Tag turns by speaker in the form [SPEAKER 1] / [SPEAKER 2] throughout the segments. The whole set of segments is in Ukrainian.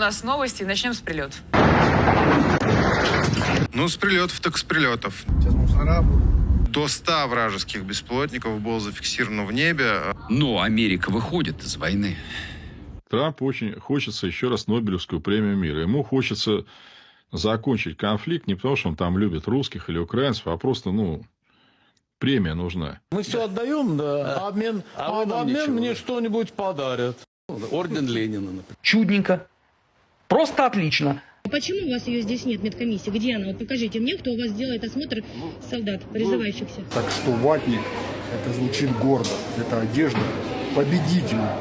[SPEAKER 1] нас новости и начнем с прилет.
[SPEAKER 2] Ну, с прилетов так с прилетов.
[SPEAKER 3] Сейчас мусора будут.
[SPEAKER 2] До 100 вражеских беспилотников было зафиксировано в небе.
[SPEAKER 4] Но Америка выходит из войны.
[SPEAKER 5] Трампу очень хочется еще раз Нобелевскую премию мира. Ему хочется закончить конфликт не потому, что он там любит русских или украинцев, а просто, ну, премия нужна.
[SPEAKER 6] Мы все отдаем, да, а обмен,
[SPEAKER 7] а
[SPEAKER 6] а в обмен
[SPEAKER 7] ничего,
[SPEAKER 6] мне
[SPEAKER 7] да.
[SPEAKER 6] что-нибудь подарят.
[SPEAKER 7] Орден Ленина, например.
[SPEAKER 8] Чудненько. Просто отлично.
[SPEAKER 9] Почему у вас ее здесь нет, медкомиссии? Где она? Вот покажите мне, кто у вас делает осмотр солдат, призывающихся.
[SPEAKER 3] Так что ватник, это звучит гордо. Это одежда победителя.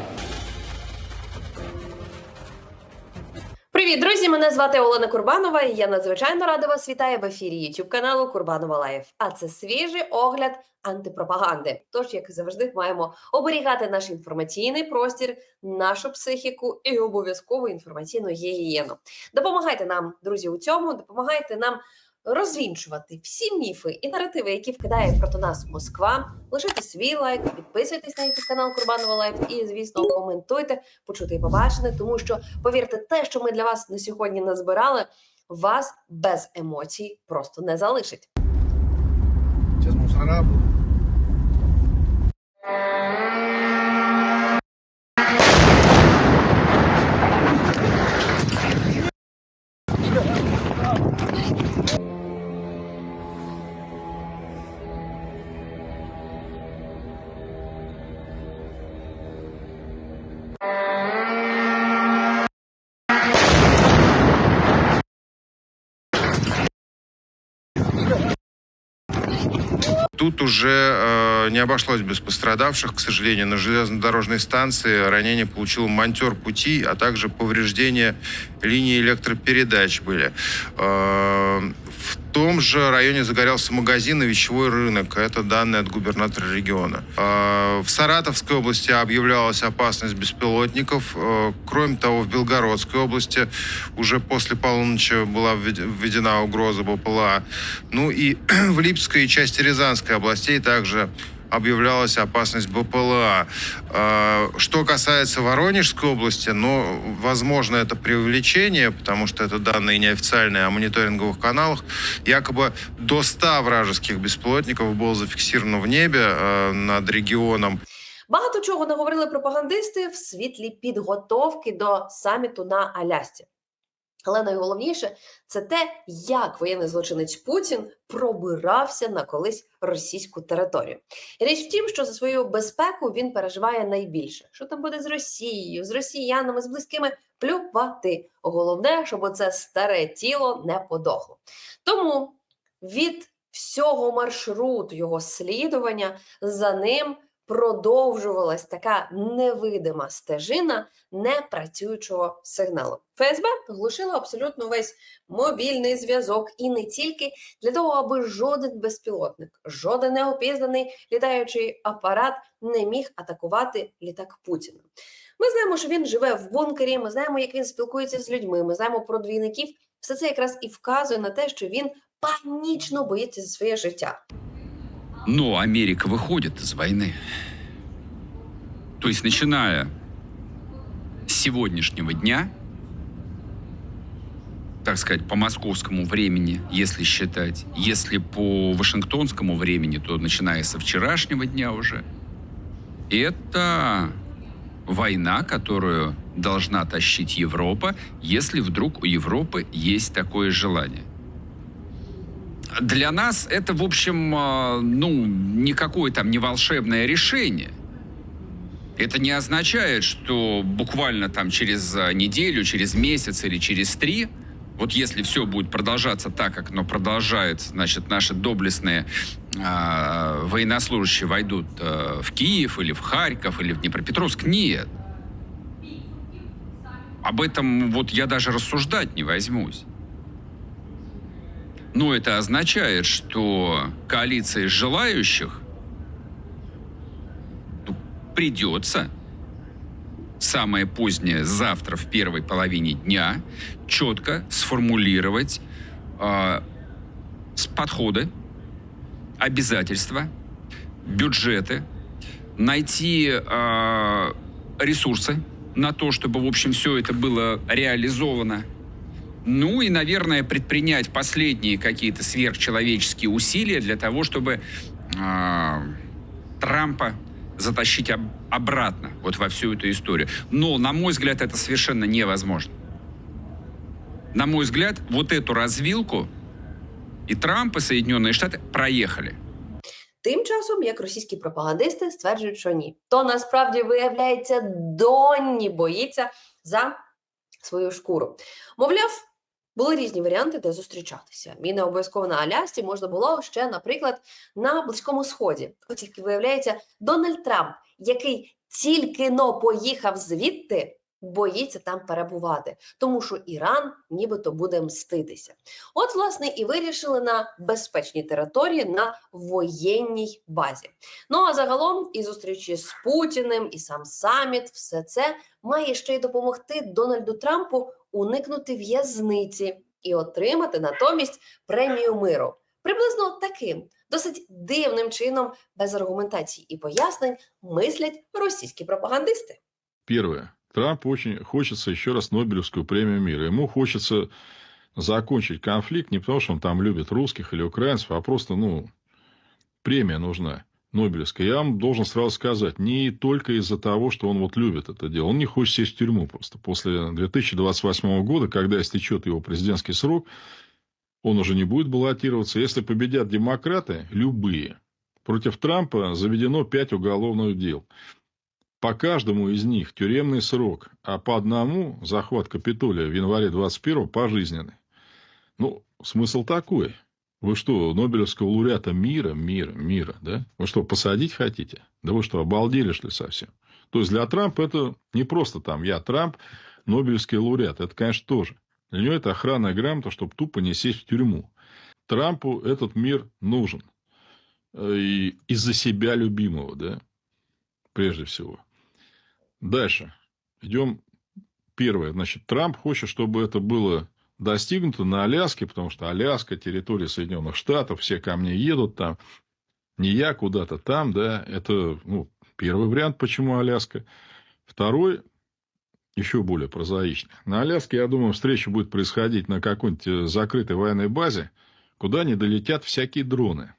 [SPEAKER 10] Привіт, друзі! Мене звати Олена Курбанова, і я надзвичайно рада вас вітаю в ефірі YouTube каналу Курбанова Лайф. А це свіжий огляд антипропаганди. Тож, як і завжди, маємо оберігати наш інформаційний простір, нашу психіку і обов'язково інформаційну гігієну. Допомагайте нам, друзі, у цьому, допомагайте нам розвінчувати всі міфи і наративи, які вкидає проти нас Москва. Лишайте свій лайк, підписуйтесь на YouTube канал Курбанова Лайф і, звісно, коментуйте, почути і побачити, тому що повірте, те, що ми для вас на сьогодні назбирали, вас без емоцій просто не залишить.
[SPEAKER 3] Сейчас мусора
[SPEAKER 2] Тут уже э, не обошлось без пострадавших. К сожалению, на железнодорожной станции ранение получил монтер пути, а также повреждения линии электропередач были. Э, в том же районе загорелся магазин и вещевой рынок. Это данные от губернатора региона. Э, в Саратовской области объявлялась опасность беспилотников. Э, кроме того, в Белгородской области уже после полуночи была введ- введена угроза БПЛА. Ну и в Липской и части Рязанской областей также объявлялась опасность БПЛА. Э, Что касается Воронежской области, ну, возможно, это преувеличение, потому что это данные неофициальные о мониторинговых каналах. Якобы до 100 вражеских беспилотников было зафиксировано в небе э, над регионом.
[SPEAKER 10] Багато чого наговорили пропагандисти в світлі підготовки до саміту на Алясці. Але найголовніше це те, як воєнний злочинець Путін пробирався на колись російську територію. Річ в тім, що за свою безпеку він переживає найбільше. Що там буде з Росією, з росіянами, з близькими плювати. Головне, щоб це старе тіло не подохло. Тому від всього маршруту його слідування за ним продовжувалась така невидима стежина непрацюючого сигналу. ФСБ глушило абсолютно весь мобільний зв'язок і не тільки для того, аби жоден безпілотник, жоден неопізнаний літаючий апарат не міг атакувати літак Путіна. Ми знаємо, що він живе в бункері. Ми знаємо, як він спілкується з людьми. Ми знаємо про двійників. Все це якраз і вказує на те, що він панічно боїться за своє життя.
[SPEAKER 4] Но Америка выходит из войны. То есть, начиная с сегодняшнего дня, так сказать, по московскому времени, если считать, если по вашингтонскому времени, то начиная со вчерашнего дня уже, это война, которую должна тащить Европа, если вдруг у Европы есть такое желание. Для нас это, в общем, э, ну, никакое там не волшебное решение. Это не означает, что буквально там через э, неделю, через месяц или через три, вот если все будет продолжаться так, как оно продолжается, значит, наши доблестные э, военнослужащие войдут э, в Киев или в Харьков или в Днепропетровск. Нет. Об этом вот я даже рассуждать не возьмусь. Но это означает, что коалиции желающих придется самое позднее завтра в первой половине дня четко сформулировать э, подходы, обязательства, бюджеты, найти э, ресурсы на то, чтобы, в общем, все это было реализовано. Ну и, наверное, предпринять последние какие-то сверхчеловеческие усилия для того, чтобы а, Трампа затащить об- обратно вот во всю эту историю. Но, на мой взгляд, это совершенно невозможно. На мой взгляд, вот эту развилку и Трамп, и Соединенные Штаты проехали.
[SPEAKER 10] Тим часом, як російські пропагандисти стверджують, що ні, то насправді виявляється Донні боїться за свою шкуру. Мовляв, були різні варіанти, де зустрічатися. І не обов'язково на Алясці можна було ще, наприклад, на Близькому Сході. От тільки виявляється, Дональд Трамп, який тільки но поїхав звідти, боїться там перебувати, тому що Іран нібито буде мститися. От, власне, і вирішили на безпечній території на воєнній базі. Ну а загалом і зустрічі з Путіним, і сам саміт, все це має ще й допомогти Дональду Трампу уникнути в'язниці і отримати натомість премію миру. Приблизно таким досить дивним чином, без аргументацій і пояснень, мислять російські пропагандисти.
[SPEAKER 5] Первое. Трампу очень хочется еще раз Нобелевскую премию мира. Ему хочется закончить конфликт не потому, что он там любит русских или украинцев, а просто, ну, премия нужна. Нобелевская. Я вам должен сразу сказать, не только из-за того, что он вот любит это дело. Он не хочет сесть в тюрьму просто. После 2028 года, когда истечет его президентский срок, он уже не будет баллотироваться. Если победят демократы, любые, против Трампа заведено пять уголовных дел. По каждому из них тюремный срок, а по одному захват Капитолия в январе 21 пожизненный. Ну, смысл такой. Вы что, Нобелевского лауреата мира, мира, мира, да? Вы что, посадить хотите? Да вы что, обалдели, что ли, совсем? То есть, для Трампа это не просто там я Трамп, Нобелевский лауреат. Это, конечно, тоже. Для него это охранная грамота, чтобы тупо не сесть в тюрьму. Трампу этот мир нужен. Э, И из-за себя любимого, да? Прежде всего. Дальше. Идем. Первое. Значит, Трамп хочет, чтобы это было достигнуто на Аляске, потому что Аляска, территория Соединенных Штатов, все ко мне едут там. Не я куда-то там, да. Это, ну, первый вариант, почему Аляска. Второй, еще более прозаичный. На Аляске, я думаю, встреча будет происходить на какой-нибудь э, закрытой военной базе, куда не долетят всякие дроны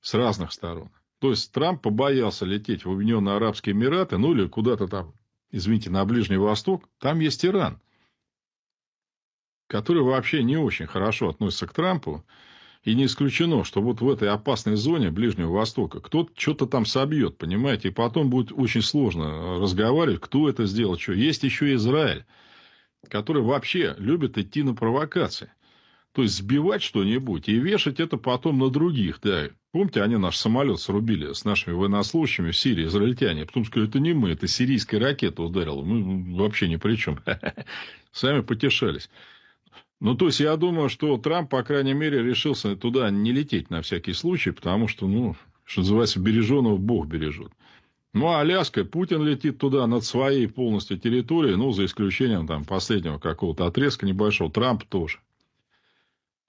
[SPEAKER 5] с разных сторон. То есть Трамп побоялся лететь в Объединенные Арабские Эмираты, ну или куда-то там, извините, на Ближний Восток. Там есть Иран, который вообще не очень хорошо относится к Трампу. И не исключено, что вот в этой опасной зоне Ближнего Востока кто-то что-то там собьет, понимаете, и потом будет очень сложно разговаривать, кто это сделал, что. Есть еще Израиль, который вообще любит идти на провокации. То есть сбивать что-нибудь и вешать это потом на других, да. Помните, они наш самолет срубили с нашими военнослужащими в Сирии, израильтяне. Потом сказали, это не мы, это сирийская ракета ударила. Мы вообще ни при чем. Сами потешались. Ну, то есть, я думаю, что Трамп, по крайней мере, решился туда не лететь на всякий случай, потому что, ну, что называется, береженого Бог бережет. Ну, а Аляска, Путин летит туда над своей полностью территорией, ну, за исключением там последнего какого-то отрезка небольшого. Трамп тоже.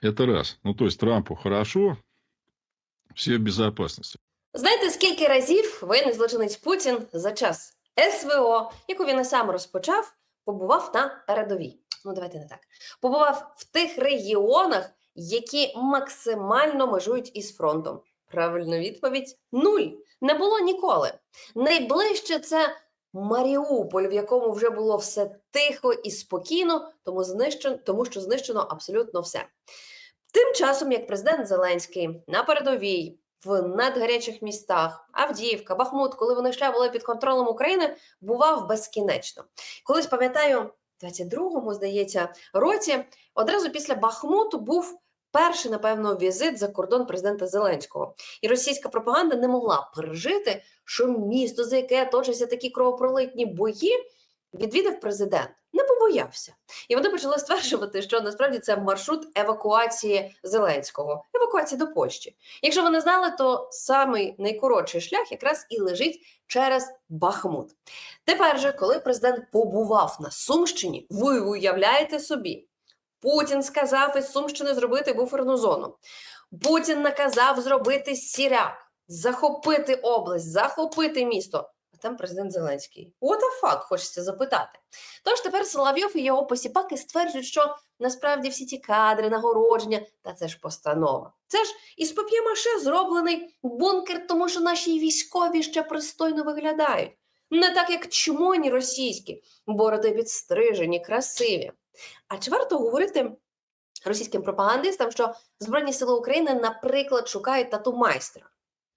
[SPEAKER 5] Это раз. Ну, то есть, Трампу хорошо, все в безопасности.
[SPEAKER 10] Знаєте, скільки разів воєнний злочинець Путін за час СВО, яку він і сам розпочав, побував на передовій? Ну, давайте не так. Побував в тих регіонах, які максимально межують із фронтом. Правильна відповідь нуль. Не було ніколи. Найближче це Маріуполь, в якому вже було все тихо і спокійно, тому знищено, тому що знищено абсолютно все. Тим часом, як президент Зеленський на передовій в надгарячих містах Авдіївка, Бахмут, коли вони ще були під контролем України, бував безкінечно. Колись пам'ятаю, 22-му, здається, році одразу після Бахмуту був перший, напевно, візит за кордон президента Зеленського. І російська пропаганда не могла пережити, що місто, за яке точаться такі кровопролитні бої, відвідав президент. Не побоявся. І вони почали стверджувати, що насправді це маршрут евакуації Зеленського, евакуації до Польщі. Якщо ви не знали, то самий найкоротший шлях якраз і лежить через Бахмут. Тепер же, коли президент побував на Сумщині, ви уявляєте собі, Путін сказав із Сумщини зробити буферну зону. Путін наказав зробити сіряк, захопити область, захопити місто. Там президент Зеленський. What the fuck, хочеться запитати. Тож тепер Соловйов і його посіпаки стверджують, що насправді всі ті кадри, нагородження, та це ж постанова. Це ж із пап'є-маше зроблений бункер, тому що наші військові ще пристойно виглядають. Не так, як чмоні російські, бороди підстрижені, красиві. А чи варто говорити російським пропагандистам, що Збройні сили України, наприклад, шукають тату майстра?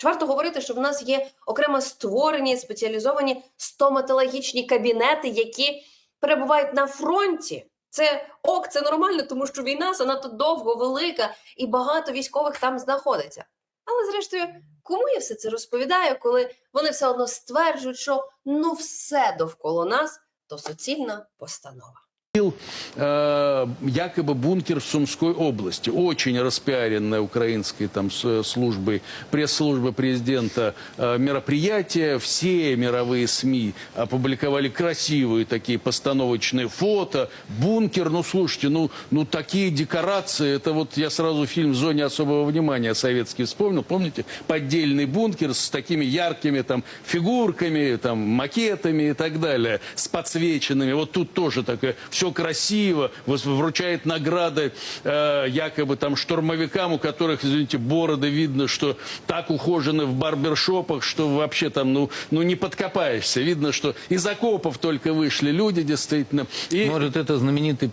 [SPEAKER 10] Чи варто говорити, що в нас є окремо створені спеціалізовані стоматологічні кабінети, які перебувають на фронті? Це ок, це нормально, тому що війна занадто довго, велика, і багато військових там знаходиться. Але зрештою, кому я все це розповідаю, коли вони все одно стверджують, що ну все довкола нас то суцільна постанова.
[SPEAKER 7] Э, якобы бункер в Сумской области. Очень распиаренное украинской там с- службой, пресс-службы президента э, мероприятие. Все мировые СМИ опубликовали красивые такие постановочные фото. Бункер, ну слушайте, ну, ну такие декорации. Это вот я сразу фильм зоне особого внимания советский вспомнил. Помните? Поддельный бункер с такими яркими там фигурками, там макетами и так далее. С подсвеченными. Вот тут тоже такое все красиво. вос- Вручает награды э, якобы там штурмовикам, у которых, извините, бороды видно, что так ухожены в барбершопах, что вообще там, ну, ну не подкопаешься. Видно, что из окопов только вышли люди, действительно. И...
[SPEAKER 1] Может, это знаменитый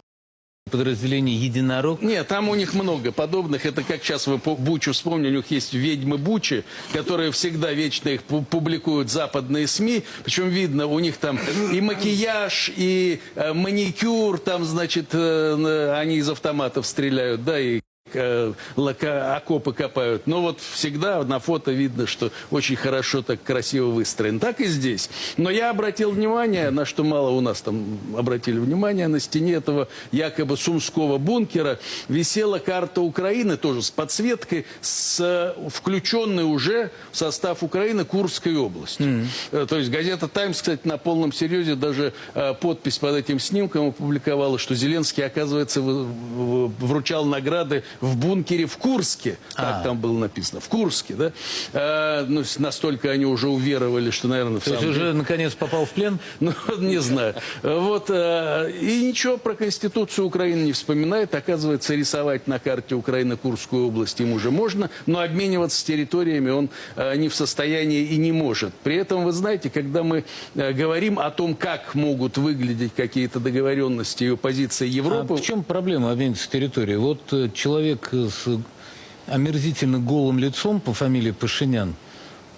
[SPEAKER 1] подразделение «Единорог»?
[SPEAKER 7] Нет, там у них много подобных. Это как сейчас вы по Бучу вспомнили, у них есть ведьмы Бучи, которые всегда вечно их пу- публикуют западные СМИ. Причем видно, у них там и макияж, и э, маникюр, там, значит, э, на- они из автоматов стреляют, да, и э, лока- окопы копают. Но вот всегда на фото видно, что очень хорошо, так красиво выстроен. Так и здесь. Но я обратил внимание, на что мало у нас там обратили внимание, на стене этого якобы сумского бункера висела карта Украины, тоже с подсветкой, с э, включенной уже в состав Украины Курской области. Э, То есть газета «Таймс», кстати, на полном серьезе даже э, подпись под этим снимком опубликовала, что Зеленский, оказывается, вручал награды в бункере в Курске. Так
[SPEAKER 1] А.
[SPEAKER 7] там было написано. В Курске, да? Э, ну, настолько они уже уверовали, что, наверное, в
[SPEAKER 1] То есть
[SPEAKER 7] самом деле-
[SPEAKER 1] уже наконец попал в плен?
[SPEAKER 7] ну, не знаю. Вот, э, и ничего про Конституцию Украины не вспоминает. Оказывается, рисовать на карте Украины Курскую область им уже можно, но обмениваться территориями он э, не в состоянии и не может. При этом, вы знаете, когда мы э, говорим о том, как могут выглядеть какие-то договоренности и позиции Европы...
[SPEAKER 1] А в чем проблема обмениться территорией? Вот э, человек с омерзительно голым лицом по фамилии Пашинян,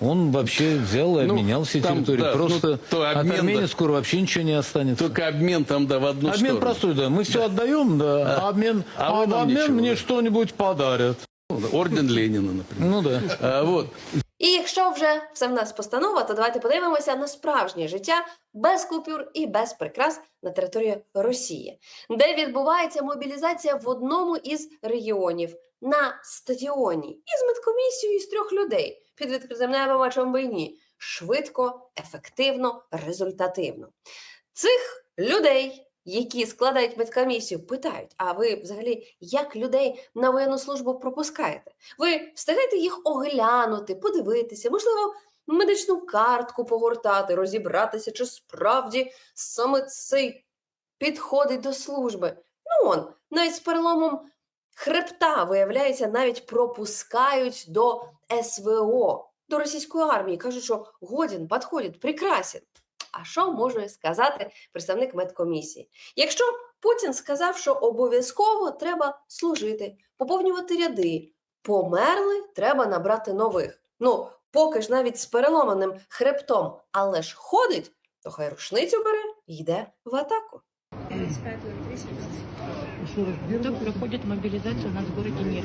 [SPEAKER 1] он вообще взял и
[SPEAKER 7] Ну,
[SPEAKER 1] обменял все
[SPEAKER 7] там,
[SPEAKER 1] территории.
[SPEAKER 7] да,
[SPEAKER 1] Просто
[SPEAKER 7] ну, то
[SPEAKER 1] от
[SPEAKER 7] обмен,
[SPEAKER 1] Армении
[SPEAKER 7] да.
[SPEAKER 1] скоро вообще ничего не останется.
[SPEAKER 7] Только обмен там, да, в одну
[SPEAKER 6] Обмен
[SPEAKER 7] сторону.
[SPEAKER 6] простой, да. Мы все отдаем, да. а обмен,
[SPEAKER 7] А вы
[SPEAKER 6] а в
[SPEAKER 7] нам
[SPEAKER 6] обмен
[SPEAKER 7] ничего,
[SPEAKER 6] мне
[SPEAKER 7] да.
[SPEAKER 6] что-нибудь подарят.
[SPEAKER 7] Орден Ленина, например.
[SPEAKER 1] Ну да.
[SPEAKER 7] А, вот.
[SPEAKER 10] Якщо вже все в нас постанова, то давайте подивимося на справжнє життя без купюр і без прикрас на території Росії, де відбувається мобілізація в одному із регіонів на стадіоні із медкомісією із трьох людей під відкритим небом, а чому би ні. Швидко, ефективно, результативно. Цих людей, які складають медкомісію, питають: а ви взагалі як людей на воєнну службу пропускаєте? Ви встигаєте їх оглянути, подивитися, можливо, медичну картку погортати, розібратися, чи справді саме цей підходить до служби. Ну он, навіть з переломом хребта, виявляється, навіть пропускають до СВО, до російської армії. Кажуть, що годен, підходить, прекрасен. А що може сказати представник медкомісії? Якщо Путін сказав, що обов'язково треба служити, поповнювати ряди, померли, треба набрати нових. Ну, поки ж навіть з переломаним хребтом, але ж ходить, то хай рушницю бере і йде в атаку.
[SPEAKER 9] Кто проходит мобилизацию у нас в городе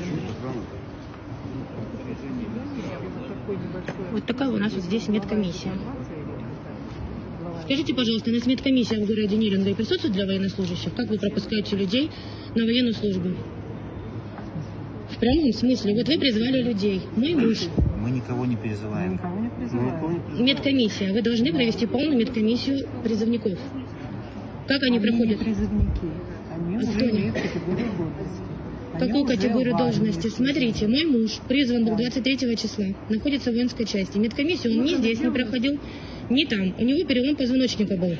[SPEAKER 9] такая у нас вот здесь. Скажите, пожалуйста, у нас медкомиссия в городе Неринга присутствует для военнослужащих? Как вы пропускаете людей на военную службу? В прямом смысле. Вот вы призвали людей. Мой муж.
[SPEAKER 11] Мы никого не призываем.
[SPEAKER 9] Медкомиссия. Вы должны провести полную медкомиссию призывников. Как они, проходят?
[SPEAKER 12] призывники. Они
[SPEAKER 9] А
[SPEAKER 12] уже
[SPEAKER 9] они?
[SPEAKER 12] имеют категорию годности. Они
[SPEAKER 9] Какую категорию должности? Смотрите, мой муж призван был 23 числа, находится в воинской части. Медкомиссию он ни здесь не проходил, Не там. У него перелом позвоночника был.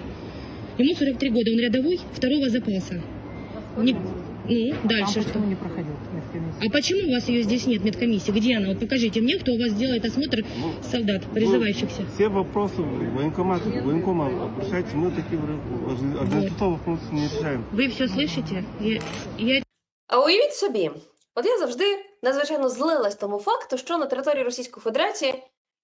[SPEAKER 9] Ему 43 года, он рядовой второго запаса. Не- Ну,
[SPEAKER 12] А
[SPEAKER 9] дальше что?
[SPEAKER 12] почему не проходил медкомиссию?
[SPEAKER 9] А почему у вас ее здесь нет, медкомиссии? Где она? Вот покажите мне, кто у вас делает осмотр солдат, призывающихся.
[SPEAKER 11] Все вопросы в военкомат, в военком обращайтесь, мы такие в- административные вопросы не решаем.
[SPEAKER 9] Вы все слышите? Я, я
[SPEAKER 10] А уявіть собі, от я завжди надзвичайно злилась тому факту, що на території Російської Федерації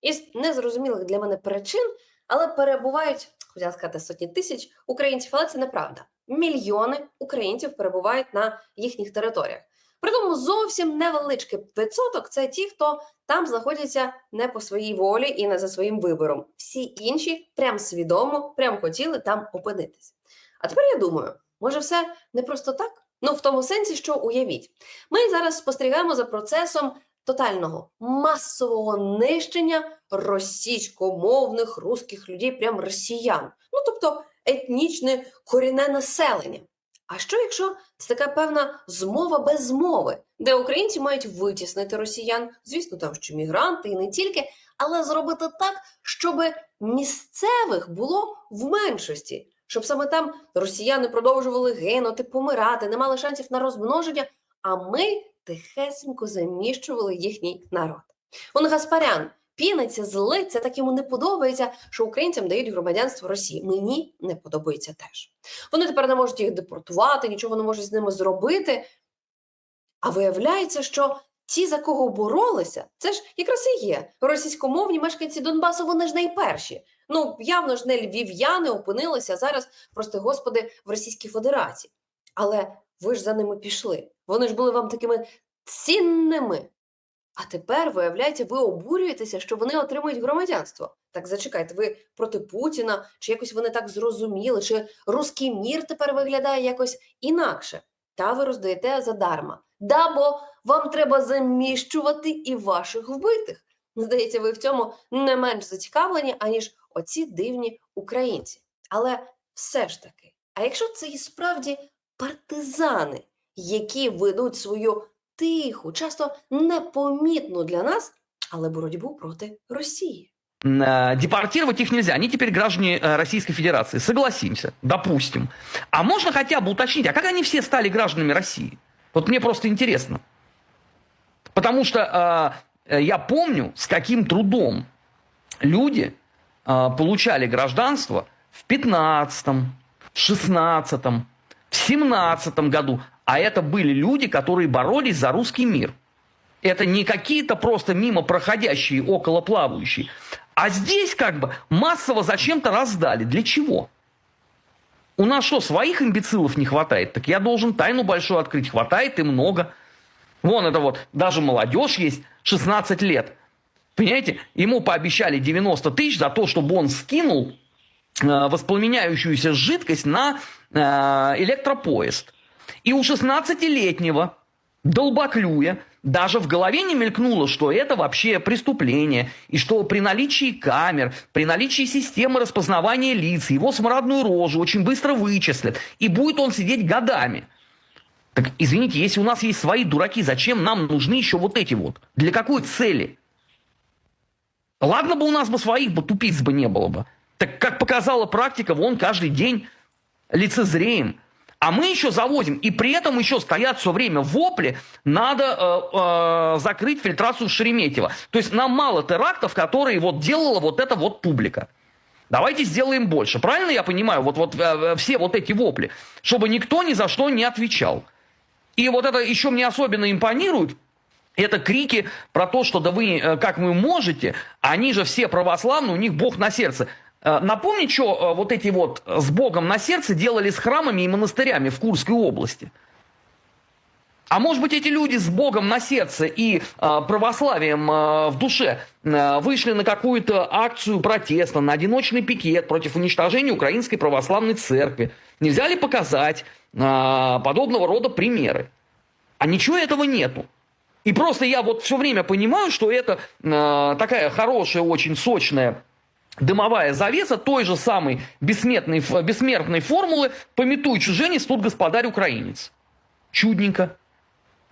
[SPEAKER 10] із незрозумілих для мене причин, але перебувають, хотіла сказати, сотні тисяч українців, але це неправда. Мільйони українців перебувають на їхніх територіях. Притому зовсім невеличкий відсоток це ті, хто там знаходяться не по своїй волі і не за своїм вибором. Всі інші прям свідомо, прям хотіли там опинитись. А тепер я думаю, може, все не просто так? Ну, в тому сенсі, що уявіть, ми зараз спостерігаємо за процесом тотального масового нищення російськомовних русських людей, прям росіян. Ну, тобто етнічне корінне населення. А що якщо це така певна змова без змови, де українці мають витіснити росіян, звісно, там що мігранти і не тільки, але зробити так, щоб місцевих було в меншості, щоб саме там росіяни продовжували гинути, помирати, не мали шансів на розмноження, а ми тихесенько заміщували їхній народ. Он Гаспарян піниться, злиться, так йому не подобається, що українцям дають громадянство Росії. Мені не подобається теж. Вони тепер не можуть їх депортувати, нічого не можуть з ними зробити. А виявляється, що ті, за кого боролися, це ж якраз і є російськомовні мешканці Донбасу, вони ж найперші. Ну, явно ж не львів'яни опинилися зараз, прости господи, в Російській Федерації. Але ви ж за ними пішли. Вони ж були вам такими цінними. А тепер, виявляється, ви обурюєтеся, що вони отримують громадянство. Так зачекайте, ви проти Путіна, чи якось вони так зрозуміли, чи руський мір тепер виглядає якось інакше. Та ви роздаєте задарма. Да, бо вам треба заміщувати і ваших вбитих. Здається, ви в цьому не менш зацікавлені, аніж оці дивні українці. Але все ж таки, а якщо це і справді партизани, які ведуть свою тиху, часто непомітну для нас, але боротьбу проти Росії.
[SPEAKER 8] Э, депортировать их нельзя. Они теперь граждане э, Российской Федерации. Согласимся, допустим. А можно хотя бы уточнить, а как они все стали гражданами России? Вот мне просто интересно. Потому что э, я помню, с каким трудом люди э, получали гражданство в 15 в 16 в 17 году. А это были люди, которые боролись за русский мир. Это не какие-то просто мимо проходящие, около плавающие. А здесь как бы массово зачем-то раздали. Для чего? У нас что, своих имбецилов не хватает? Так я должен тайну большую открыть. Хватает и много. Вон это вот, даже молодежь есть, 16 лет. Понимаете, ему пообещали 90 тысяч за то, чтобы он скинул воспламеняющуюся жидкость на э, электропоезд. И у 16-летнего долбоклюя даже в голове не мелькнуло, что это вообще преступление, и что при наличии камер, при наличии системы распознавания лиц, его смрадную рожу очень быстро вычислят, и будет он сидеть годами. Так, извините, если у нас есть свои дураки, зачем нам нужны еще вот эти вот? Для какой цели? Ладно бы у нас бы своих бы тупиц бы не было бы. Так как показала практика, вон каждый день лицезреем. А мы еще завозим, и при этом еще стоят все время вопли, надо э, э, закрыть фильтрацию Шереметьево. То есть нам мало терактов, которые вот делала вот эта вот публика. Давайте сделаем больше. Правильно я понимаю? Вот, вот э, все вот эти вопли. Чтобы никто ни за что не отвечал. И вот это еще мне особенно импонирует, это крики про то, что да вы, э, как вы можете, они же все православные, у них Бог на сердце. Э, Напомни, что э, вот эти вот с Богом на сердце делали с храмами и монастырями в Курской области. А может быть, эти люди с Богом на сердце и э, православием э, в душе э, вышли на какую-то акцию протеста, на одиночный пикет против уничтожения Украинской православной церкви. Нельзя ли показать э, подобного рода примеры? А ничего этого нету. И просто я вот все время понимаю, что это э, такая хорошая, очень сочная дымовая завеса той же самой бессмертной, бессмертной формулы «Пометуй чуженец, тут господарь украинец». Чудненько.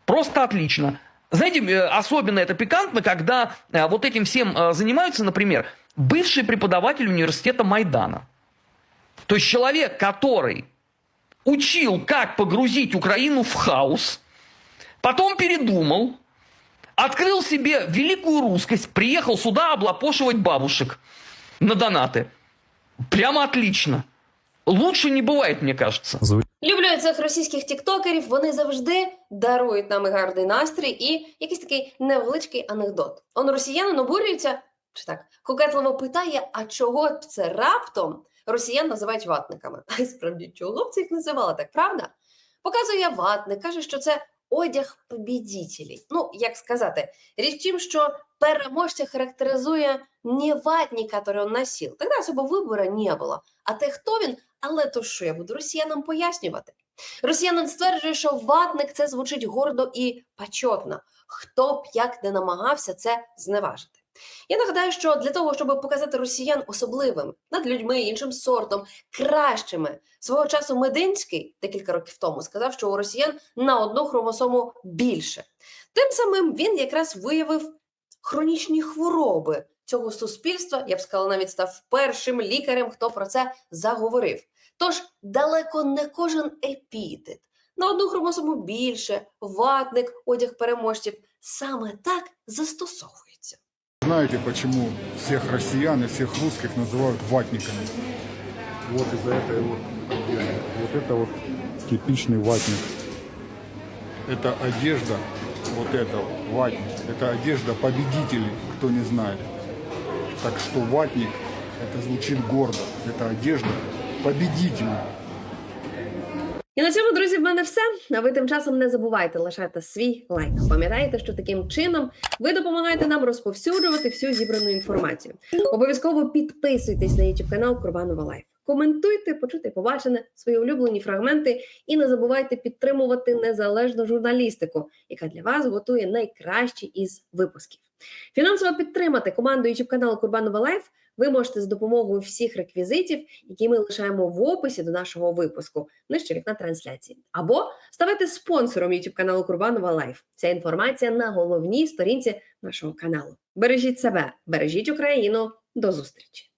[SPEAKER 8] Просто отлично. Знаете, э, особенно это пикантно, когда э, вот этим всем э, занимаются, например, бывший преподаватель университета Майдана. То есть человек, который учил, как погрузить Украину в хаос, потом передумал, открыл себе великую русскость, приехал сюда облапошивать бабушек на донаты. Прямо отлично. Лучше не бывает, мне кажется.
[SPEAKER 10] Люблю цих російських тіктокерів. Вони завжди дарують нам і гарний настрій і якийсь такий невеличкий анекдот. Он росіянин обурюється чи так кокетливо питає: а чого це раптом росіян називають ватниками? А й справді чого б це їх називали так, правда? Показує ватник, каже, що це одяг побідітелі, Ну, як сказати, річ в що переможця характеризує не ватник, який він носив. Тоді особо вибору не було. А те, хто він, але то що я буду росіянам пояснювати? Росіянин стверджує, що ватник це звучить гордо і почетно. Хто б як не намагався це зневажити. Я нагадаю, що для того, щоб показати росіян особливим над людьми, іншим сортом, кращими, свого часу Мединський декілька років тому сказав, що у росіян на одну хромосому більше. Тим самим він якраз виявив хронічні хвороби цього суспільства. Я б сказала, навіть став першим лікарем, хто про це заговорив. Тож далеко не кожен епітет на одну хромосому більше, ватник, одяг переможців саме так застосовується.
[SPEAKER 3] Знаете, почему всех россиян и всех русских называют ватниками? Вот из-за этой вот одежды. Вот это вот типичный ватник. Это одежда, вот это ватник. Это одежда победителей, кто не знает. Так что ватник, это звучит гордо. Это одежда победителей.
[SPEAKER 10] І на цьому, друзі, в мене все. А ви тим часом не забувайте лишати свій лайк. Пам'ятайте, що таким чином ви допомагаєте нам розповсюджувати всю зібрану інформацію. Обов'язково підписуйтесь на YouTube канал Курбанова Лайф. Коментуйте, почути побачене, свої улюблені фрагменти і не забувайте підтримувати незалежну журналістику, яка для вас готує найкращі із випусків. Фінансово підтримати команду YouTube каналу Курбанова Лайф ви можете з допомогою всіх реквізитів, які ми лишаємо в описі до нашого випуску, нижче вікна трансляції, або ставати спонсором YouTube каналу Курбанова Лайф. Ця інформація на головній сторінці нашого каналу. Бережіть себе, бережіть Україну. До зустрічі!